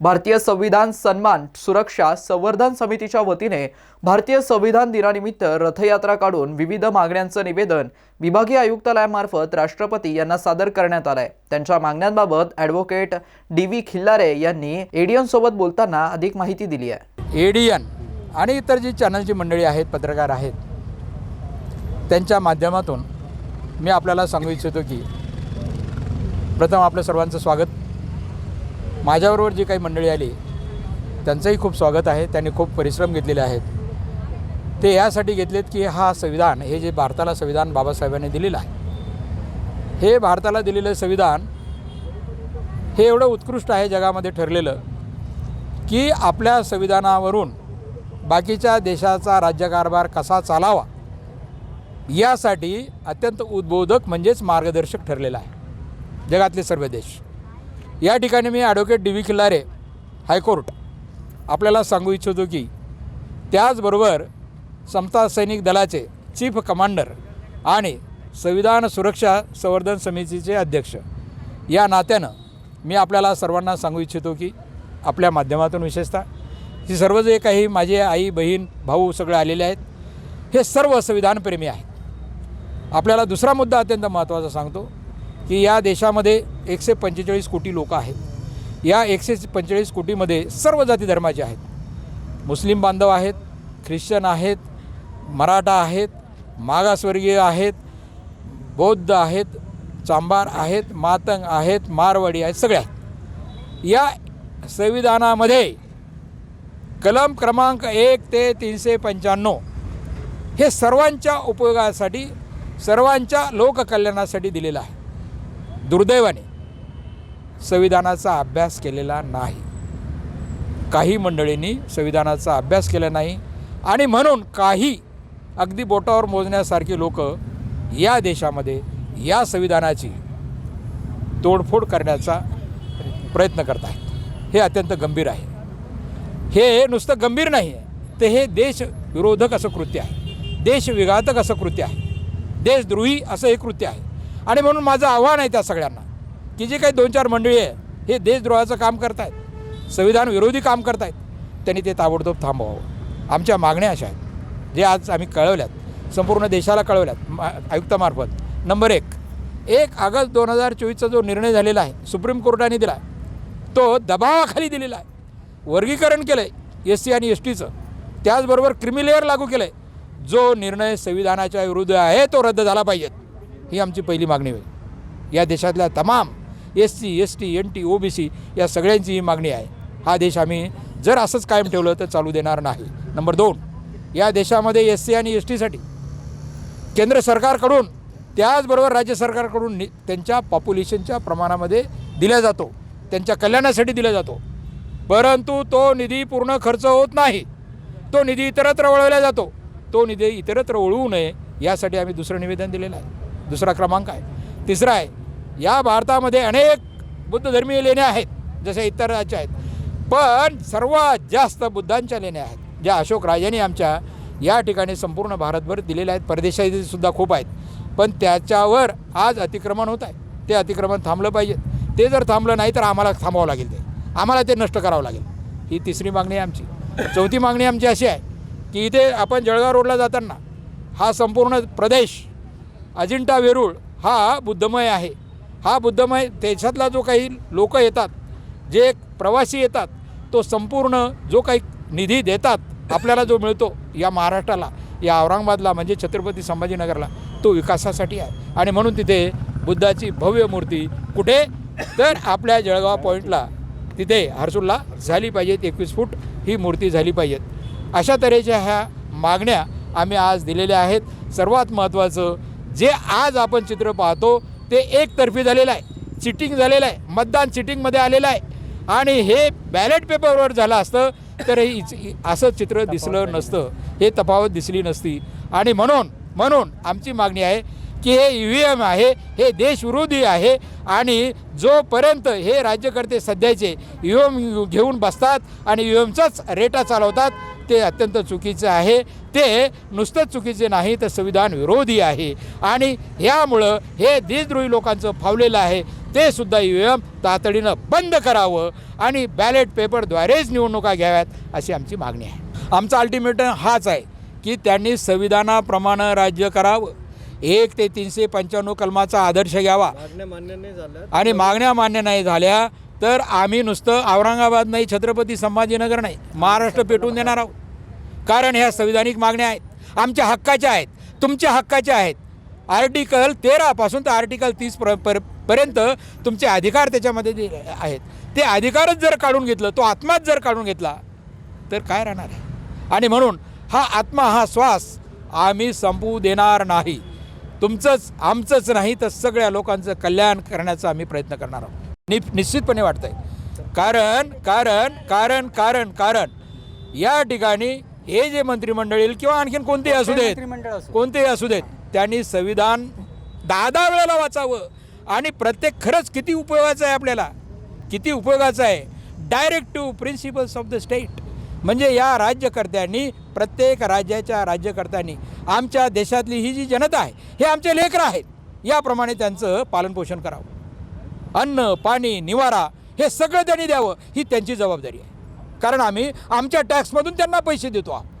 भारतीय संविधान सन्मान सुरक्षा संवर्धन समितीच्या वतीने भारतीय संविधान दिनानिमित्त रथयात्रा काढून विविध मागण्यांचं निवेदन विभागीय आयुक्तालयामार्फत राष्ट्रपती यांना सादर करण्यात आलंय. त्यांच्या मागण्यांबाबत ॲडव्होकेट डी व्ही खिल्लारे यांनी एडियन सोबत बोलताना अधिक माहिती दिली आहे. एडियन आणि इतर जी चॅनलची मंडळी आहेत पत्रकार आहेत त्यांच्या माध्यमातून मी आपल्याला सांगू इच्छितो की प्रथम आपलं सर्वांचं स्वागत. माझ्याबरोबर जी काही मंडळी आली त्यांचंही खूप स्वागत आहे. त्यांनी खूप परिश्रम घेतलेले आहेत. ते यासाठी घेतलेत की हा संविधान हे जे भारताला संविधान बाबासाहेबांनी दिलेलं आहे हे भारताला दिलेलं संविधान हे एवढं उत्कृष्ट आहे जगामध्ये ठरलेलं की आपल्या संविधानावरून बाकीच्या देशाचा राज्यकारभार कसा चालावा यासाठी अत्यंत उद्बोधक म्हणजेच मार्गदर्शक ठरलेला आहे. जगातले सर्व देश. या ठिकाणी मी advocate D V Khillare high court आपल्याला सांगू इच्छितो की त्याचबरोबर समता सैनिक दलाचे चीफ कमांडर आणि संविधान सुरक्षा संवर्धन समितीचे अध्यक्ष या नात्यानं मी आपल्याला सर्वांना सांगू इच्छितो की आपल्या माध्यमातून विशेषतः ही सर्व जे काही माझे आई बहीण भाऊ सगळे आलेले आहेत हे सर्व संविधानप्रेमी आहेत. आपल्याला दुसरा मुद्दा अत्यंत महत्त्वाचा सांगतो की या देशामध्ये एकशे पंचेचाळीस कोटी लोक आहेत. या एकशे पंचेचाळीस कोटीमध्ये सर्व जाती धर्माचे आहेत. मुस्लिम बांधव आहेत ख्रिश्चन आहेत मराठा आहेत मागासवर्गीय आहेत बौद्ध आहेत चांबार आहेत मातंग आहेत मारवाडी आहेत सगळ्या या संविधानामध्ये कलम क्रमांक एक ते तीनशे पंच्याण्णव हे सर्वांच्या उपयोगासाठी सर्वांच्या लोककल्याणासाठी दिलेलं आहे. दुर्दैवाने संविधानाचा अभ्यास केलेला नाही. काही मंडळींनी संविधानाचा अभ्यास केला नाही आणि म्हणून काही अगदी बोटावर मोजण्यासारखी लोक या देशामध्ये या संविधानाची तोडफोड करण्याचा प्रयत्न करत आहेत. हे अत्यंत गंभीर आहे. हे नुसतं गंभीर नाही आहे. ते हे देशविरोधक असं कृत्य आहे. देशविघातक असं कृत्य आहे. देशद्रोही असं हे कृत्य आहे. आणि म्हणून माझं आव्हान आहे त्या सगळ्यांना की जे काही दोन चार मंडळी आहे हे देशद्रोहाचं काम करतायत संविधान विरोधी काम करतायत त्यांनी ते ताबडतोब थांबवावं. आमच्या मागण्या अशा आहेत जे आज आम्ही कळवल्यात संपूर्ण देशाला कळवल्यात मा आयुक्तामार्फत. नंबर एक एक ऑगस्ट दोन हजार चोवीसचा जो निर्णय झालेला आहे सुप्रीम कोर्टाने दिला तो दबावाखाली दिलेला आहे. वर्गीकरण केलं आहे एस सी आणि एस टीचं. त्याचबरोबर क्रिमिलेअर लागू केलं आहे जो निर्णय संविधानाच्या विरुद्ध आहे तो रद्द झाला पाहिजेत. ही आमची पहिली मागणी होईल. या देशातल्या तमाम S C S T N T O B C या सगळ्यांची ही मागणी आहे. हा देश आम्ही जर असंच कायम ठेवलं तर चालू देणार नाही. नंबर दोन या देशामध्ये एस सी आणि एस टीसाठी केंद्र सरकारकडून त्याचबरोबर राज्य सरकारकडून नि त्यांच्या पॉप्युलेशनच्या प्रमाणामध्ये दिला जातो. त्यांच्या कल्याणासाठी दिला जातो. परंतु तो निधी पूर्ण खर्च होत नाही. तो निधी इतरत्र वळवला जातो. तो निधी इतरत्र वळवू नये यासाठी आम्ही दुसरं निवेदन दिलेलं आहे. दुसरा क्रमांक आहे. तिसरा आहे या भारतामध्ये अनेक बुद्धधर्मीय लेण्या आहेत जसे इतर राज्य आहेत. पण सर्वात जास्त बुद्धांच्या लेण्या आहेत ज्या अशोक राजांनी आमच्या या ठिकाणी संपूर्ण भारतभर दिलेल्या आहेत. परदेशात सुद्धा खूप आहेत. पण त्याच्यावर आज अतिक्रमण होत आहे. ते अतिक्रमण थांबलं पाहिजे. ते जर थांबलं नाही तर आम्हाला थांबावं लागेल ते. आम्हाला ते नष्ट करावं लागेल. ही तिसरी मागणी आहे आमची. चौथी मागणी आमची अशी आहे की इथे आपण जळगाव रोडला जाताना हा संपूर्ण प्रदेश अजिंठा वेरूळ हा बुद्धमय आहे. हा बुद्धमय त्याच्यातला जो काही लोक येतात जे प्रवासी येतात तो संपूर्ण जो काही निधी देतात आपल्याला जो मिळतो या महाराष्ट्राला या औरंगाबादला म्हणजे छत्रपती संभाजीनगरला तो विकासासाठी आहे. आणि म्हणून तिथे बुद्धाची भव्य मूर्ती कुठे? तर आपल्या जळगाव पॉईंटला तिथे हर्सूलला झाली पाहिजेत एकवीस फूट ही मूर्ती झाली पाहिजेत. अशा तऱ्हेच्या ह्या मागण्या आम्ही आज दिलेल्या आहेत. सर्वात महत्त्वाचं जे आज आपण चित्र पाहतो ते एकतर्फी झालेलं आहे. चिटिंग झालेलं आहे. मतदान चिटिंगमध्ये आलेलं आहे. आणि हे बॅलेट पेपरवर झालं असतं तर हे असं चित्र दिसलं नसतं. हे तफावत दिसली नसती. आणि म्हणून म्हणून आमची मागणी आहे की हे ई व्ही एम आहे हे देशविरोधी आहे आणि जोपर्यंत हे राज्यकर्ते सध्याचे ई एम घेऊन बसतात आणि ई एमचाच रेटा चालवतात ते अत्यंत चुकीचं आहे. ते नुसतंच चुकीचे नाही तर संविधान विरोधी आहे. आणि ह्यामुळं हे देशद्रोही लोकांचं फावलेलं आहे. ते सुद्धा ई व्ही एम तातडीनं बंद करावं आणि बॅलेट पेपरद्वारेच निवडणुका घ्याव्यात अशी आमची मागणी आहे. आमचा अल्टिमेटम हाच आहे की त्यांनी संविधानाप्रमाणे राज्य करावं. एक ते तीनशे पंच्याण्णव कलमाचा आदर्श घ्यावा. मागण्या मान्य नाही झाल्या. आणि मागण्या मान्य नाही झाल्या तर आम्ही नुसतं औरंगाबाद नाही छत्रपती संभाजीनगर नाही महाराष्ट्र पेटवून देणार आहोत. कारण ह्या संविधानिक मागण्या आहेत. आमच्या हक्काच्या आहेत. तुमच्या हक्काच्या आहेत. आर्टिकल तेरापासून तर आर्टिकल तीस पर पर पर्यंत तुमचे अधिकार त्याच्यामध्ये जे आहेत ते अधिकारच जर काढून घेतलं तो आत्माच जर काढून घेतला तर काय राहणार आहे? आणि म्हणून हा आत्मा हा श्वास आम्ही संपवू देणार नाही. तुमचंच आमचंच नाही तर सगळ्या लोकांचं कल्याण करण्याचा आम्ही प्रयत्न करणार आहोत. नि निश्चितपणे वाटतंय. कारण कारण कारण कारण कारण या ठिकाणी हे जे मंत्रिमंडळ येईल किंवा आणखीन कोणतेही असू देत कोणतेही असू देत त्यांनी संविधान दहा दहा वेळेला वाचावं. आणि प्रत्येक खरंच किती उपयोगाचं आहे आपल्याला? किती उपयोगाचं आहे? Directive principles of the state म्हणजे या राज्यकर्त्यांनी प्रत्येक राज्याच्या राज्यकर्त्यांनी आमच्या देशातली ही जी जनता आहे हे आमचे लेकरं आहेत याप्रमाणे त्यांचं पालनपोषण करावं. अन्न पाणी निवारा हे सगळं त्यांनी द्यावं ही त्यांची जबाबदारी आहे. कारण आम्ही आमच्या टॅक्समधून त्यांना पैसे देतो. आहोत